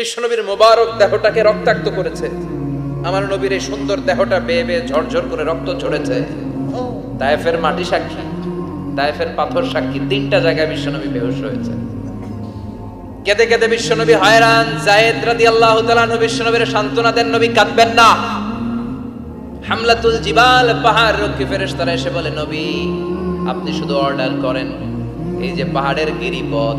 বিশ্বনবীর মোবারক দেহটাকে রক্তাক্ত করেছে। আমার নবীর এই সুন্দর দেহটা বেয়ে বেয়ে ঝরঝর করে রক্ত ঝরেছে। তায়েফের মাটি সাক্ষী, তায়েফের পাথর সাক্ষী, তিনটা জায়গায় বিশ্বনবী বেহুশ হয়েছে। কেঁদে কেঁদে বিশ্বনবী হয়রান। জায়েদ রাদি আল্লাহ তালানু বিশ্বনবীর সান্ত্বনা দেন, নবী, কাঁদবেন না। হামলাতুল জিবাল, পাহাড় রক্ষী ফেরেশতারা এসে বলে, নবী, আপনি শুধু অর্ডার করেন। এই যে পাহাড়ের গিরিপথ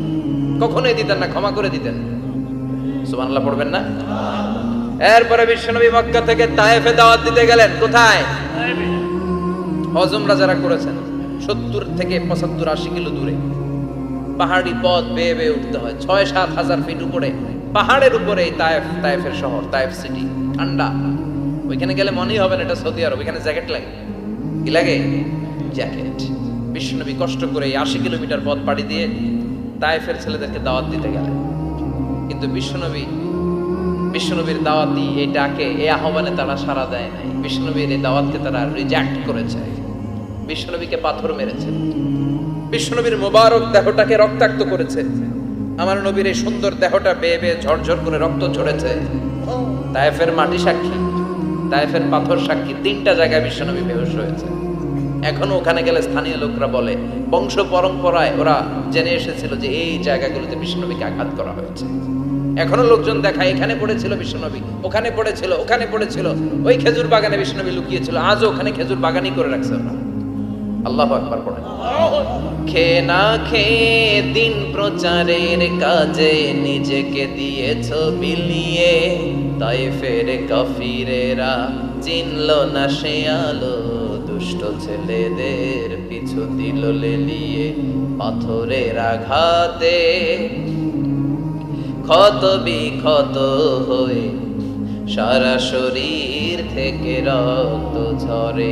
কখনোই দিতেন না, ক্ষমা করে দিতেন। সুবহানাল্লাহ, পড়বেন না? এরপরে বিশ্বনবী মক্কা থেকে তায়েফে দাওয়াত দিতে গেলেন, কোথায়? হজমরা যারা করেছেন, সত্তর থেকে পঁচাত্তর আশি কিলো দূরে। পাহাড়ি পথ বেয়ে বেয়ে উঠতে হয়, ছয় সাত হাজার ফিট উপরে। পাহাড়ের উপরে এই তায়েফ, তায়েফের শহর, তায়েফ সিটি ঠান্ডা। ওইখানে গেলে মনেই হবে না, এটা সৌদি আরব, ওইখানে জ্যাকেট লাগে। কি লাগে? জ্যাকেট বিশ্বনবী কষ্ট করে এই আশি কিলোমিটার পথ পাড়ি দিয়ে তায়েফের ছেলেদেরকে দাওয়াত দিতে গেলেন কিন্তু বিশ্বনবী, বিশ্বনবীর দাওয়াতি এই ডাকে, এই আহ্বানে তারা সাড়া দেয় নাই। বিশ্বনবীর এই দাওয়াতকে তারা রিজেক্ট করেছে। বিশ্বনবীকে পাথর মেরেছে। বিশ্বনবীর মোবারক দেহটাকে রক্তাক্ত করেছে। আমার নবীর এই সুন্দর দেহটা বেয়ে বেয়ে ঝরঝর করে রক্ত ঝরেছে। তায়েফের মাটি সাক্ষী তায়েফের পাথর সাক্ষী, তিনটা জায়গায় বিশ্বনবী বেহুশ হয়েছে। এখনও ওখানে গেলে স্থানীয় লোকরা বলে, বংশ পরম্পরায় ওরা জেনে এসেছিল যে এই জায়গাগুলোতে বিশ্বনবীকে আঘাত করা হয়েছে। এখনও লোকজন দেখায়, এখানে পড়েছিল বিশ্বনবী ওখানে পড়েছিল ওখানে পড়েছিল, ওই খেজুর বাগানে বিশ্বনবী লুকিয়েছিল, আজও ওখানে খেজুর বাগানই করে রাখছে ওরা। আল্লাহ আকবার পড়েন। খে না খেয়ে দিন প্রচারের কাজে নিজেকে দিয়েছ বিলিয়ে তাই ফের কাফিরেরা চিনল না সে আলো। দুষ্ট ছেলেদের পিছু দিল লেলিয়ে পাথরের আঘাতে। ক্ষত বিক্ষত হয়ে সারা শরীর থেকে রক্ত ঝরে।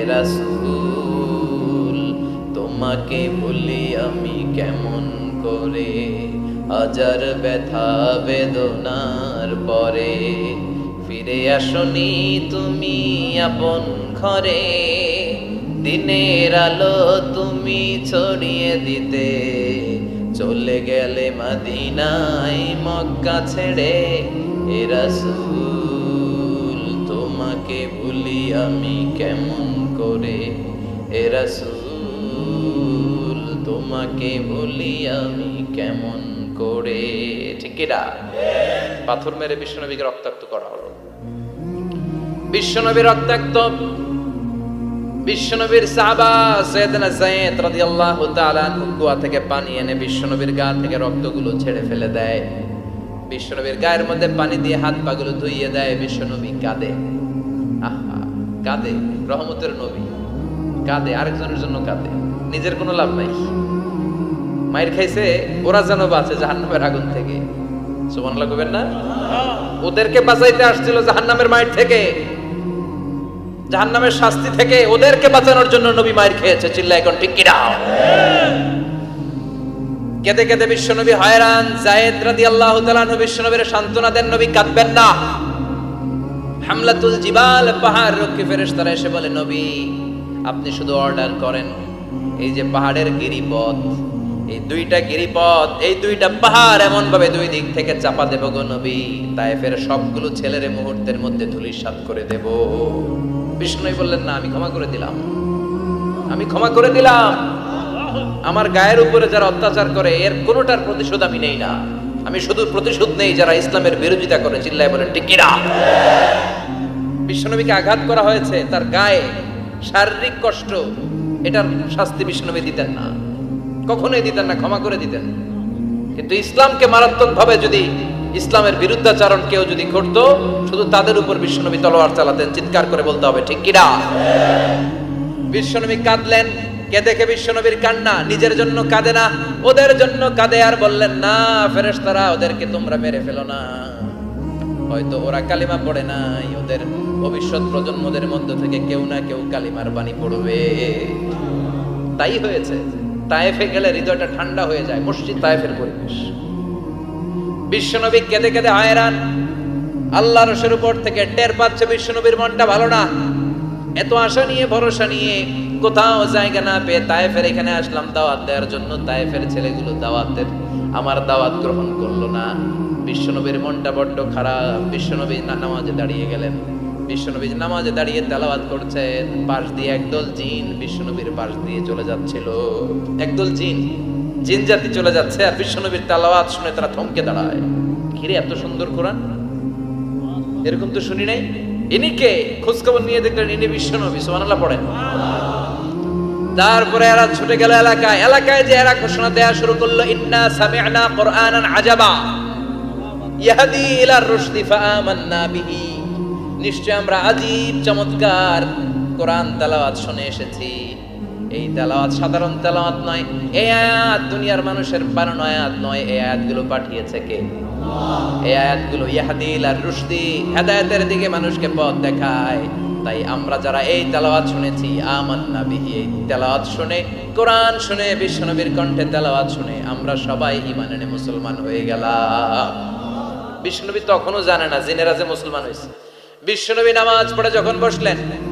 এরা সুল তোমাকে বলি আমি কেমন করে? হাজার ব্যথা বেদনার পরে ফিরে আসনি তুমি আপন ঘরে দিনের আলো তুমি ছড়িয়ে দিতে। চলে গেলে মাদিনাই মক্কা ছেড়ে এ রাসূল, তোমাকে ভুলি আমি কেমন করে? এ রাসূল, তোমাকে ভুলি আমি কেমন করে? ঠিক কিনা পাথর মেরে বিশ্বনবীকে রক্তাক্ত করা হলো। বিশ্বনবী রক্তাক্ত। বিশ্বনবীর সাহাবা সৈয়দনা যায়েদ রাদিয়াল্লাহু তাআলা কুয়া থেকে পানি এনে বিশ্বনবীর গা থেকে রক্তগুলো ছেড়ে ফেলে দেয়। বিশ্বনবীর গায়ের মধ্যে পানি দিয়ে হাত পাগুলো ধুইয়ে দেয়, বিশ্বনবী কাঁদে। আহা, কাঁদে, রহমতের নবী। কাঁদে, আরেকজনের জন্য কাঁদে। নিজের কোনো লাভ নাই। মায়ের খাইছে, ওরা যেন বাঁচে জাহান্নামের আগুন থেকে। সুবহানাল্লাহ কবেন না? ওদেরকে বাঁচাইতে আসছিল জাহান্নামের মায়ের থেকে। জাহান্নামের শাস্তি থেকে ওদেরকে বাঁচানোর জন্য নবী মায়ের খেয়েছে চিল্লা এখন ঠিক কিনা? কেঁদে কেঁদে বিশ্বনবী হয়রান, জায়েদ রাদি আল্লাহ তালানু বিশ্বনবীর সান্ত্বনা দেন, নবী কাঁদবেন না। হামলাতুল জিবাল, পাহাড় রক্ষী ফেরেশতারা এসে বলে, নবী, আপনি শুধু অর্ডার করেন, এই যে পাহাড়ের গিরিপথ, এই দুইটা গিরিপথ, এই দুইটা পাহাড় এমন ভাবে দুই দিক থেকে চাপা দেব গো নবী তায়েফের সবগুলো ছেলের মুহূর্তের মধ্যে ধুলিসাৎ করে দেব। বিষ্ণুই বললেন, না, আমি ক্ষমা করে দিলাম। আমি ক্ষমা করে দিলাম। আমার গায়ের উপরে যারা অত্যাচার করে, এর কোনোটার প্রতিশোধ আমি নেই না। আমি শুধু প্রতিশোধ নেই যারা ইসলামের বিরোধিতা করে। চিল্লায় বলেন টিকিরা বিশ্বনবীকে আঘাত করা হয়েছে, তার গায়ে শারীরিক কষ্ট, এটার শাস্তি বিষ্ণবী দিতেন না। কখনোই দিতেন না, ক্ষমা করে দিতেন। কিন্তু ইসলামকে মারাত্মক ভাবে যদি ইসলামের বিরুদ্ধাচারণ কেউ যদি করত শুধু তাদের উপর বিশ্বনবী তলোয়ার চালাতেন, চিৎকার করে বলতে হবে, ঠিক কিনা? বিশ্বনবী কাঁদলেন, কে দেখে বিশ্বনবীর কান্না? নিজের জন্য কাঁদে না, ওদের জন্য কাঁদে, আর বললেন, না, ফেরেশতারা, ওদেরকে তোমরা মেরে ফেলো না। হয়তো ওরা কালিমা পড়ে নাই, ওদের ভবিষ্যৎ প্রজন্মদের মধ্য থেকে কেউ না কেউ কালিমার বাণী পড়বে। তাই হয়েছে, তায়েফে গেলে হৃদয়টা ঠান্ডা হয়ে যায়, মসজিদ তায়েফের পরিবেশ। বিশ্বনবী কেঁদে কেঁদে হায়রান। আল্লাহ রসের উপর থেকে টের পাচ্ছে বিশ্বনবীর মনটা ভালো না। এত আশা নিয়ে, ভরসা নিয়ে কোথাও জায়গা না পেয়ে তায়েফের এখানে আসলাম, দাওয়াত দেওয়ার জন্য তায়েফের ছেলেগুলো দাওয়াতের আমার দাওয়াত গ্রহণ করল না। বিশ্বনবীর মনটা বড্ড খারাপ। বিশ্বনবী নামাজে দাঁড়িয়ে গেলেন। বিশ্বনবী নামাজে দাঁড়িয়ে তেলাওয়াত করছেন। পাশ দিয়ে একদল জিন বিশ্বনবীর পাশ দিয়ে চলে যাচ্ছিল। একদল জিন। জিন জাতি চলে যাচ্ছে আর বিশ্বনবীর তালাওয়াত শুনে তারা থমকে দাঁড়ায়। ঘিরে এত সুন্দর কোরআন? এরকম তো শুনি নাই? ইনি কে? খোঁজখবর নিয়ে দেখলেন ইনি বিশ্বনবী, সুবহানাল্লাহ পড়েন। তারপরে এরা ছুটে গেল এলাকায়। এলাকায় যে এরা ঘোষণা দেয়া শুরু করল, ইন্না সামি'না কুরআনান আজাবা। ইয়াহদি ইলা রুশদি ফাআমান্না বিহি। নিশ্চয় আমরা আজীব চমৎকার কোরআন তেলাওয়াত শুনে এসেছি। এই তেলাওয়াত সাধারণ তেলাওয়াত নয়, এই আয়াত দুনিয়ার মানুষের বানানো আয়াত নয়, এই আয়াতগুলো পাঠিয়েছে কে? এই আয়াতগুলো ইয়াহদিল আর রুশদি হেদায়েতের দিকে মানুষকে পথ দেখায়। তাই আমরা যারা এই তেলাওয়াত শুনেছি, আমান্না বিহি, এই তেলাওয়াত শুনে, কোরআন শুনে, বিশ্বনবীর কণ্ঠে তেলাওয়াত শুনে, আমরা সবাই ঈমান এনে মুসলমান হয়ে গেলাম। বিশ্বনবী তখনও জানে না, জিনেরা যে মুসলমান হয়েছে। বিশ্বনবী নামাজ পড়ে যখন বসলেন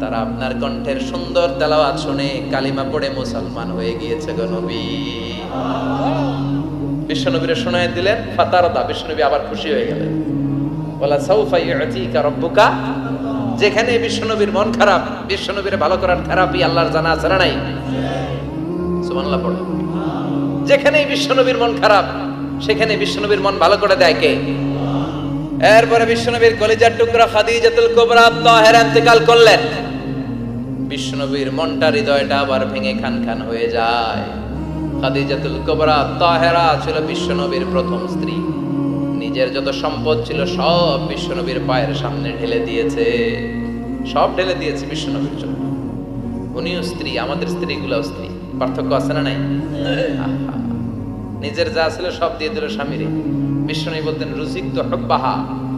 তারা আপনার কণ্ঠের সুন্দর তেলাওয়াত শুনে কালিমা পড়ে মুসলমান হয়ে গিয়েছে গো নবী। বিশ্বনবীরে শোনায় দিলেন ফাতারদা বিশ্বনবী আবার খুশি হয়ে গেলেন। বলা, সাউফা ইউতিকা রব্বুকা, যেখানে বিশ্বনবীর মন খারাপ, বিশ্বনবীর ভালো করার থেরাপি আল্লাহর জানা আছে না নাই? সুবহানাল্লাহ পড়ো। যেখানেই বিশ্বনবীর মন খারাপ, সেখানে বিশ্বনবীর মন ভালো করে দেয় কে? এরপরে বিশ্বনবীর কলিজার টুকরা খাদিজাতুল কুবরা তাহেরা ইন্তেকাল করলেন। বিশ্বনবীর মনটা হৃদয়টা আবার ভেঙে খান খান হয়ে যায়। খাদিজাতুল কুবরা, তাহেরা ছিল বিশ্বনবীর প্রথম স্ত্রী। নিজের যত সম্পদ ছিল সব বিশ্বনবীর পায়ের সামনে ঢেলে দিয়েছে। সব ঢেলে দিয়েছে বিশ্বনবীর জন্য। উনিও স্ত্রী, আমাদের স্ত্রীগুলোও স্ত্রী। পার্থক্য আছে না নাই? নিজের যা ছিল সব দিয়ে দিল স্বামীরে। বিশ্বনবী বলতেন রুজিক তো হব্বাহা।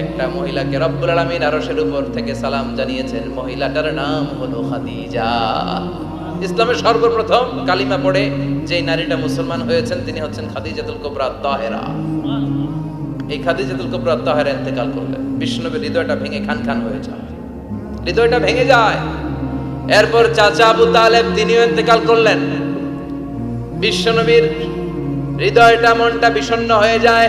একটা মহিলাকে রব্বুল আলামিন আরশের উপর থেকে সালাম জানিয়েছেন, মহিলাটার নাম হলো খাদিজা। ইসলামের সর্বপ্রথম কালিমা পড়ে যেই নারীটা মুসলমান হয়েছেন, তিনি হচ্ছেন খাদিজাতুল কুবরা তাহেরা এই খাদিজাতুল কুবরা তাহেরা ইন্তেকাল করলেন। বিষ্ণুনবীর হৃদয়টা ভেঙে খান খান হয়ে যায়। হৃদয়টা ভেঙে যায়। এরপর চাচা আবু তালেব তিনিও ইন্তেকাল করলেন। বিশ্বনবীর হৃদয়টা মনটা বিষণ্ণ হয়ে যায়।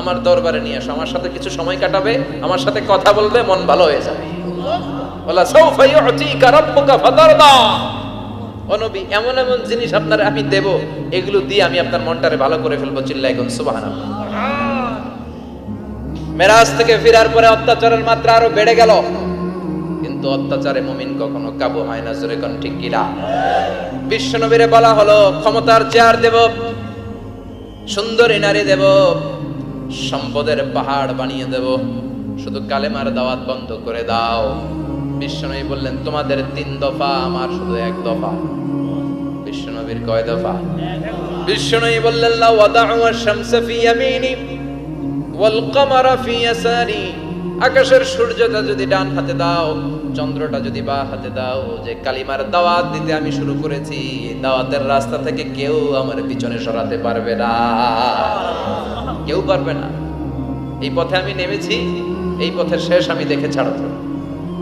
আমার দরবারে নিয়ে আসো, আমার সাথে কিছু সময় কাটাবে, আমার সাথে কথা বলবে, মন ভালো হয়ে যাবে। আমি দেব, এগুলো দিয়ে আমি আপনার মনটারে ভালো করে ফেলব মেরাজ থেকে ফেরার পরে অত্যাচারের মাত্রা আরও বেড়ে গেল। কিন্তু অত্যাচারে মুমিন কখনো কাবু হয় না, জোরে কোন ঠিক কিনা? বিশ্বনবীরে বলা হলো, ক্ষমতার চেয়ার দেব, সুন্দরী নারী দেব সম্পদের পাহাড় বানিয়ে দেব। শুধু কালেমার দাওয়াত বন্ধ করে দাও। বিশ্বনবী বললেন, তোমাদের তিন দফা, আমার শুধু এক দফা। বিশ্বনবীর কয় দফা? বিশ্বনবী বললেন লা ওয়াদাউ আশ-শামসা ফি ইয়ামিনি ওয়াল কামারা ফি ইয়াসারি। আকাশের সূর্যটা যদি ডান হাতে দাও, চন্দ্রটা যদি বা হাতে দাও, যে কালিমার দাওয়াত দিতে আমি শুরু করেছি দাওয়াতের রাস্তা থেকে কেউ আমার পিছনে সরাতে পারবে না। কেউ পারবে না। এই পথে আমি নেমেছি, এই পথের শেষ আমি দেখে ছাড়াবো।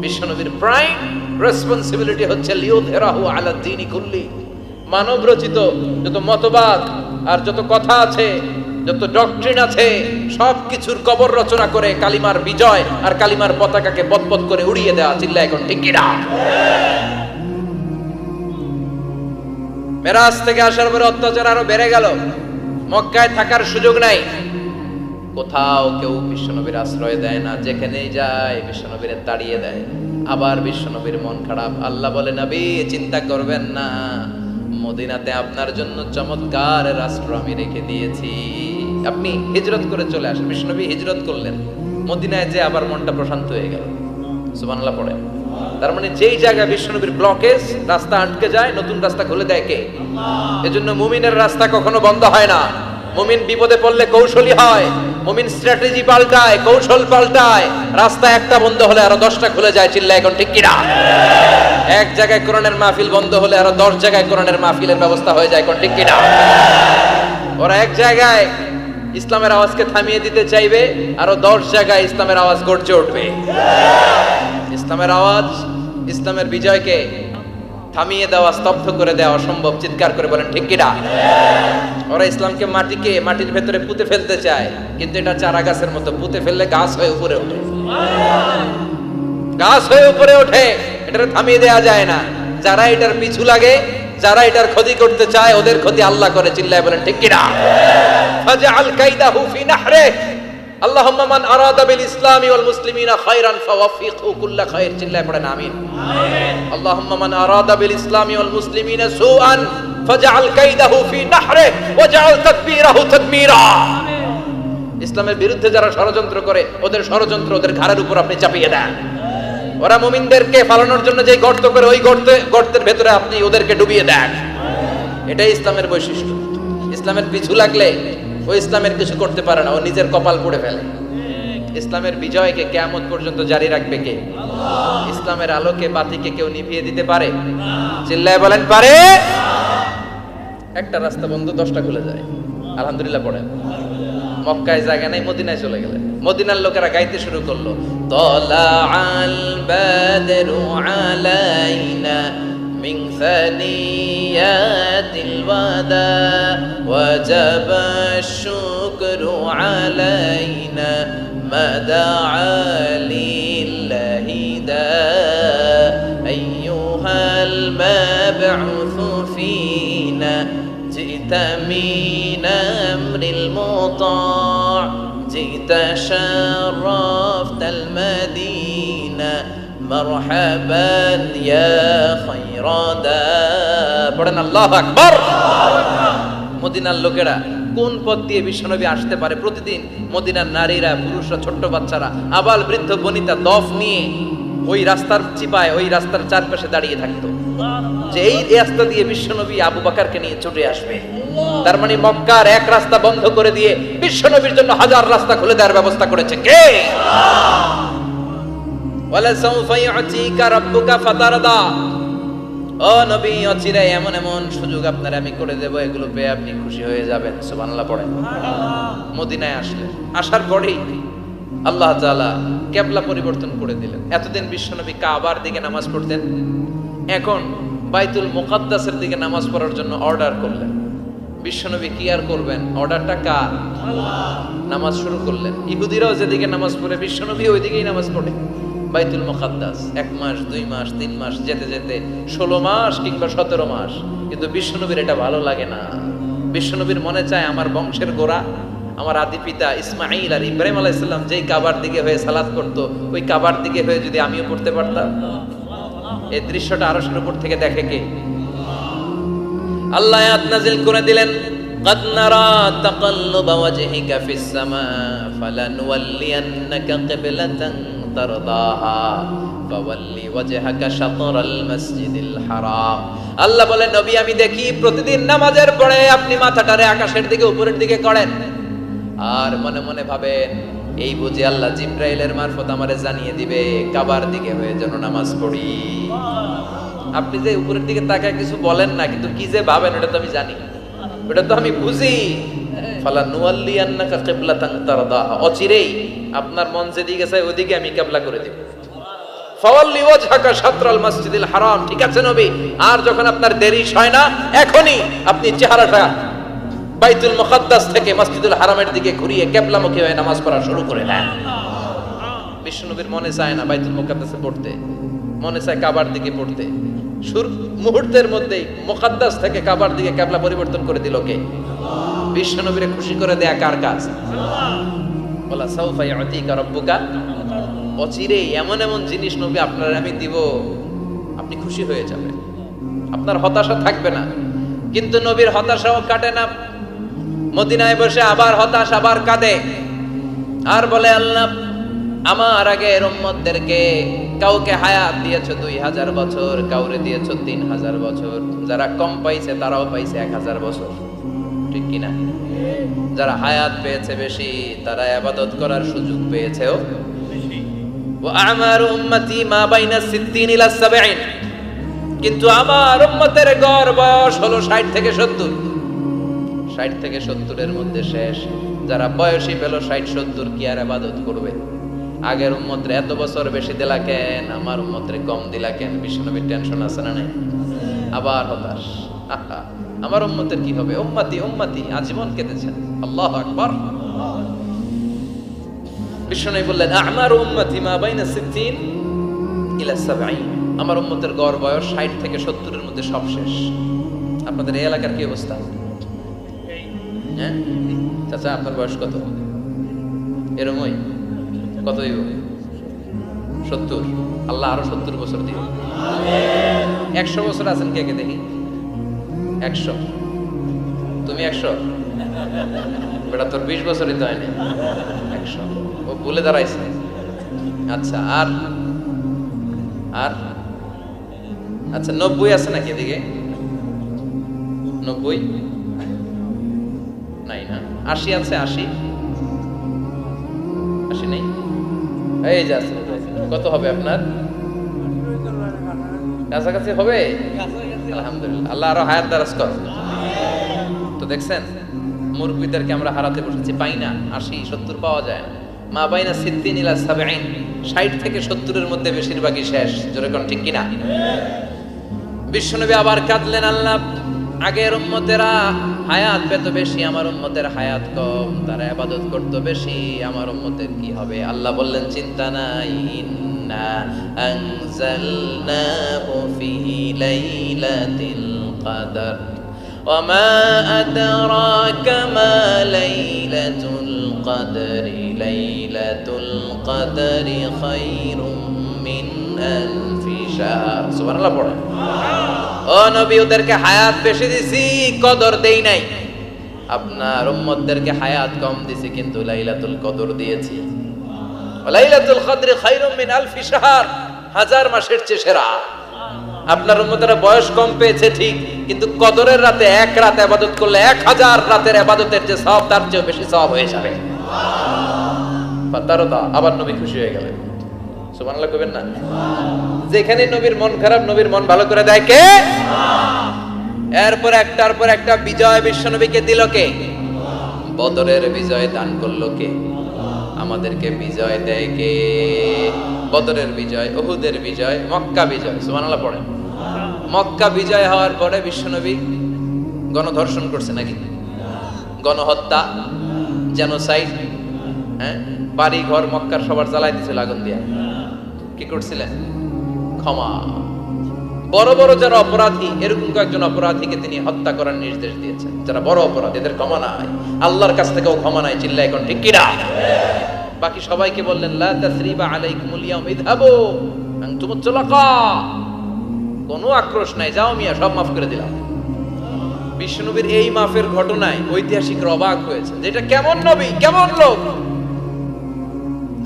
বিশ্বনবীর প্রাইম রেসপন্সিবিলিটি হচ্ছে লিউযহিরাহু আলা দ্বীনি কুল্লি। মানব রচিত যত মতবাদ আর যত কথা আছে যত ডক্ট্রিন আছে সব কিছুর কবর রচনা করে কালিমার বিজয় আর কালিমার পতাকাকে বদবদ করে উড়িয়ে দেওয়া চিল্লা এখন, ঠিক কিনা মেরাজ থেকে আসার পরে অত্যাচার আরও বেড়ে গেল। মক্কায় থাকার সুযোগ নাই। কোথাও কেউ বিশ্বনবীর আশ্রয় দেয় না, যেখানেই যায় বিশ্বনবীর তাড়িয়ে দেয়। আবার বিশ্বনবীর মন খারাপ। আল্লাহ বলে, নবী, চিন্তা করবেন না। মদিনাতে আপনার জন্য চমৎকার রাষ্ট্র আমি রেখে দিয়েছি। আপনি হিজরত করে চলে আসেন। বিষ্ণবী হিজরত করলেন। মদিনায় যে আবার মনটা প্রশান্ত হয়ে গেল। সুবানলা পড়ে। তার মানে যেই জায়গায় বিষ্ণুবীর ব্লকেজ রাস্তা আটকে যায়, নতুন রাস্তা খুলে দেয় কে? এজন্য মুমিনের রাস্তা কখনো বন্ধ হয় না। মুমিন বিপদে পড়লে কৌশলী হয়। মুমিন স্ট্র্যাটেজি পাল্টায়, কৌশল পাল্টায়। রাস্তা একটা বন্ধ হলে আরও দশটা খুলে যায় চিল্লা এখন ঠিক কিনা? এক জায়গায় কোরআনের মাহফিল বন্ধ হলে আরও দশ জায়গায় কোরআনের মাহফিলের ব্যবস্থা হয়ে যায়, এখন ঠিক কিনা? ওরা এক জায়গায় ইসলামের আওয়াজকে থামিয়ে দিতে চাইবে, আরও দশ জায়গায় ইসলামের আওয়াজ গর্জে উঠবে। ইসলামের আওয়াজ, ইসলামের বিজয়কে থামিয়ে দেওয়া স্তব্ধ করে দেওয়া অসম্ভব। চিৎকার করে বলেন ঠিক কিনা ওরা ইসলামকে মাটিকে মাটির ভেতরে পুঁতে ফেলতে চায়। কিন্তু এটা চারা গাছের মতো পুঁতে ফেললে গাছ হয়ে উপরে ওঠে। গাছ হয়ে উপরে ওঠে। এটা থামিয়ে দেওয়া যায় না। যারা এটার পিছু লাগে যারা এটার ক্ষতি করতে চায় ওদের ক্ষতি আল্লাহ করে চিল্লায় বলেন ঠিক কিনা ফাজআল কাইদাহু ফি নাহরে। আল্লাহুম্মা মান আরাদা বিল ইসলামি ওয়াল মুসলিমিনা খায়রান ফাওয়াফিকহু কুল্লা খায়র চিল্লায় পড়েন আমিন। আমিন। আল্লাহুম্মা মান আরাদা বিল ইসলামি ওয়াল মুসলিমিনা সুআন ফাজআল কাইদাহু ফি নাহরে ওয়াজআল তাদবীরাহু তাদমীরা ইসলামের বিরুদ্ধে যারা ষড়যন্ত্র করে ওদের ষড়যন্ত্র ওদের ঘাড়ের উপর আপনি চাপিয়ে দেন। ওরা মুমিনদেরকে ফালানোর জন্য যে গর্ত করে ওই গর্তে গর্তের ভেতরে আপনি ওদেরকে ডুবিয়ে দেন। এটাই ইসলামের বৈশিষ্ট্য। ইসলামের পিছু লাগলে ও ইসলামের কিছু করতে পারে না, ও নিজের কপাল পুড়ে ফেলে। ইসলামের বিজয়কে কেয়ামত পর্যন্ত জারি রাখবে কে? ইসলামের আলোকে বাতিকে কেউ নিভিয়ে দিতে পারে? চিল্লায় বলেন, পারে। একটা রাস্তা বন্ধ দশটা খুলে যায়। আলহামদুলিল্লাহ পড়েন। মক্কায় জায়গা নাই, মদিনায় চলে গেলেন। মদিনার লোকেরা গাইতে শুরু করল তলা আল বাদরু আলাইনা من ثنيات الوداع وجب الشكر علينا ما دعا لله دا أيها المبعوث فينا جئت من أمر المطاع جئت شرفت المدينة. মারহাবান পড়েন আল্লাহু আকবার। মদিনার লোকেরা কোন পথ দিয়ে বিশ্বনবী আসতে পারে প্রতিদিন? মদিনার নারীরা, পুরুষরা, ছোট্ট বাচ্চারা, আবাল বৃদ্ধ বনিতা দফ নিয়ে ওই রাস্তার চিপায়, ওই রাস্তার চারপাশে দাঁড়িয়ে থাকতো। যে এই রাস্তা দিয়ে বিশ্বনবী আবু বাকারকে নিয়ে ছুটে আসবে। তার মানে মক্কার এক রাস্তা বন্ধ করে দিয়ে বিশ্বনবীর জন্য হাজার রাস্তা খুলে দেওয়ার ব্যবস্থা করেছে কে? ও নবী অচিরে এমন এমন সুযোগ আপনার আমি করে দেব এগুলো পেয়ে আপনি খুশি হয়ে যাবেন। পড়েন। মদিনায় আসার পরেই আল্লাহ পরিবর্তন করে দিলেন। এতদিন বিশ্বনবী কাবার দিকে নামাজ পড়তেন। এখন বাইতুল মুকাদ্দাসের দিকে নামাজ পড়ার জন্য অর্ডার করলেন। বিশ্বনবী কি আর করবেন? অর্ডারটা কার? নামাজ শুরু করলেন। ইহুদিরাও যেদিকে নামাজ পড়ে বিশ্বনবী ওইদিকেই নামাজ পড়ে। বাইতুল মুকাদ্দাস এক মাস দুই মাস তিন মাস যেতে যেতে ষোলো মাস কিংবা সতেরো মাস কিন্তু বিশ্বনবীর এটা ভালো লাগে না বিশ্বনবীর মনে চায় আমার বংশের গোড়া আমার আদি পিতা ইসমাইল আর ইব্রাহিম আলাইসাল্লাম যেই কাবার দিকে হয়ে সালাদ করতো ওই কাবার দিকে হয়ে যদি আমিও পড়তে পারতাম এই দৃশ্যটা আরশের উপর থেকে দেখে কে আল্লাহ আয়াত নাজিল করে দিলেন قد نرى تقلب وجهك في السماء فلنولينك قبلة আল্লাহ বলেন, নবী, আমি দেখি প্রতিদিন নামাজের পরে আপনি মাথাটারে আকাশের দিকে, উপরের দিকে করেন। আর মনে মনে ভাবেন, এই বুঝে আল্লাহ জিব্রাইলের মারফত আমারে জানিয়ে দিবে, কাবার দিকে হয়ে যেন নামাজ পড়ি। আপনি যে উপরের দিকে তাকায় কিছু বলেন না, কিন্তু কি যে ভাবেন, ওটা তো আমি জানি। ওটা তো আমি বুঝি। ফালা আপনি চেহারাটা বাইতুল মুকাদ্দাস থেকে হারামের দিকে ঘুরিয়ে কিবলামুখী হয়ে নামাজ পড়া শুরু করে দেন। বিষ্ণুনবীর মনে চায় না বাইতুল মুকাদ্দাসে পড়তে। মনে চায় কাবার দিকে পড়তে। সুর মুহূর্তের মধ্যেই মুকাদ্দাস থেকে কাবার দিকে কেবলা পরিবর্তন করে দিল কে? বিশ্বনবীরে খুশি করে দেয়া কার কাজ? বলা সাউফা ইয়াতিকা রাব্বুকা। অচিরে এমন এমন জিনিস নবী আপনার আমি দিব, আপনি খুশি হয়ে যাবেন। আপনার হতাশা থাকবে না। কিন্তু নবীর হতাশাও কাটে না। মদিনায় বসে আবার হতাশ, আবার কাঁদে। আর বলে আল্লাহ, আমার আগে উম্মতদেরকে কাউকে হায়াত দিয়েছ দুই হাজার বছর, কাউরে দিয়েছ তিন হাজার বছর। যারা কম পাইছে, তারাও পাইছে এক হাজার বছর। ঠিক কিনা? যারা হায়াত পেয়েছে বেশি, তারা আবাদত করার সুযোগ পেয়েছেও আমার উম্মতি মা বাইনা সিদ্দিন ইলা সাবঈন। কিন্তু আমার উম্মতের গড় বয়স হলো ষাট থেকে সত্তর। ষাট থেকে সত্তরের মধ্যে শেষ। যারা বয়সী পেল ষাট সত্তর কি আর আবাদত করবে? আগের উম্মত্রে এত বছর বেশি দিলা কেন? আমার উম্মত্রে কম দিলা কেন? বিষ্ণুনবীর টেনশন আছে না নাই? আবার হতাশ। আমার উম্মতের কি হবে? উম্মাতি উম্মাতি আজীবন কেটেছেন আল্লাহ আকবার। বিষ্ণু বললেন আমার উম্মতি মা বাইনা সিদ্দিন ইলা সাবঈন। আমার উম্মতের গড় বয়স ষাট থেকে সত্তরের মধ্যে সব শেষ। আপনাদের এই এলাকার কি অবস্থা? হ্যাঁ? চাচা আপনার বয়স কত? এরমই কত হইব সত্তর। আল্লাহ আরও সত্তর বছর দিন একশো বছর আছেন কে কে দেখি? একশো। তুমি একশো? বেটা, তোর বিশ বছরই তো হয়নি। একশো। ও বলে দাঁড়াইছে। আচ্ছা আর? আর? আচ্ছা নব্বই আছে নাকি এদিকে? নব্বই? নাই না। আশি আছে, আশি। আশি নেই? এই কত হবে আপনার? কাছাকাছি হবে? আলহামদুলিল্লাহ, আল্লাহ আরও হায়াত দারাজ কর। তো দেখছেন, মুরব্বীদেরকে আমরা হারাতে বসেছি, পাই না, আশি, সত্তর পাওয়া যায়। না মা বাইনা সিদ্দিন ইলা সাবঈন, ষাট থেকে সত্তরের মধ্যে বেশিরভাগই শেষ, জোরে কোন ঠিক কিনা? বিশ্বনবী আবার কাঁদলেন, আল্লাহ আগের উম্মতেরা হায়াত পেত বেশি আমার উম্মতের হায়াত কম তারা আবাদত করতো বেশি আমার উম্মতের কি হবে আল্লাহ বললেন চিন্তা নাই ইন্না আনজালনাহু ফি লাইলাতিল কদর وما أدراك ما ليلة القدر ليلة القدر خير من ألف ওদেরকে হায়াত বেশি কদর দেই নাই। আপনার হায়াত কম কিন্তু লাইলাতুল কদর দিয়েছি। লাইলাতুল হাজার মাসের চেয়ে সেরা। আপনার উম্মতেরা বয়স কম পেয়েছে, ঠিক, কিন্তু কদরের রাতে এক রাত আবাদত করলে এক হাজার রাতের আবাদতের যে সব, তার চেয়ে বেশি সব হয়ে যাবে। তারও আবার নবী খুশি হয়ে গেলেন। সুবহানাল্লাহ কইবেন না? যেখানে নবীর মন খারাপ, নবীর মন ভালো করে দেয় কে? এরপর একটার পর একটা বিজয় বিশ্বনবীকে দিল কে? বদরের বিজয় দান করল কে? আমাদেরকে বিজয় দেয় কে? বদরের বিজয় ওহুদের বিজয়, মক্কা বিজয়, সুবহানাল্লাহ পড়েন। মক্কা বিজয় হওয়ার পরে বিশ্বনবী গণধর্ষণ করছে নাকি? গণহত্যা জেনোসাইড হ্যাঁ? বাড়ি ঘর মক্কার সবার জ্বালাই দিছিল আগুন দিয়া। কি করছিলেন ক্ষমা। বড় বড় যারা অপরাধী, এরকম কয়েকজন অপরাধীকে তিনি হত্যা করার নির্দেশ দিয়েছেন। যারা বড় অপরাধী, এদের ক্ষমা নাই। আল্লাহর কাছ থেকেও ক্ষমা নাই চিল্লা এখন ঠিক কিনা? বাকি সবাইকে বললেন, লা কোনো আক্রোশ নাই। যাও মিয়া, সব মাফ করে দিলাম। বিষ্ণুনবীর এই মাফের ঘটনায় ঐতিহাসিক অবাক হয়েছে। যেটা কেমন নবী, কেমন লোক?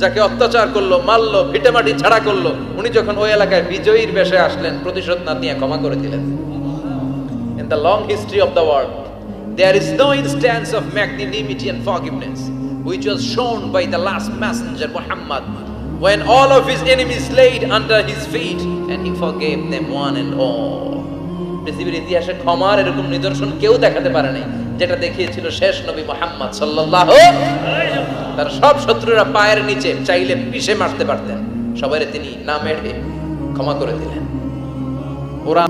যাকে অত্যাচার করল মারলো ভিটেমাটি ছাড়া করল উনি যখন ওই এলাকায় বিজয়ীর বেশে আসলেন প্রতিশোধ না নিয়ে ক্ষমা করে দিলেন In the long history of the world, there is no instance of magnanimity and forgiveness which was shown by the last messenger Muhammad when all of his enemies laid under his feet and he forgave them one and all. পৃথিবীর ইতিহাসে ক্ষমার এরকম নিদর্শন কেউ দেখাতে পারে নাই, যেটা দেখিয়েছিল শেষ নবী মোহাম্মদ সাল্লাহ তার সব শত্রুরা পায়ের নিচে চাইলে পিষে মারতে পারতেন। সবাই তিনি না মেরে ক্ষমা করে দিলেন। ওরা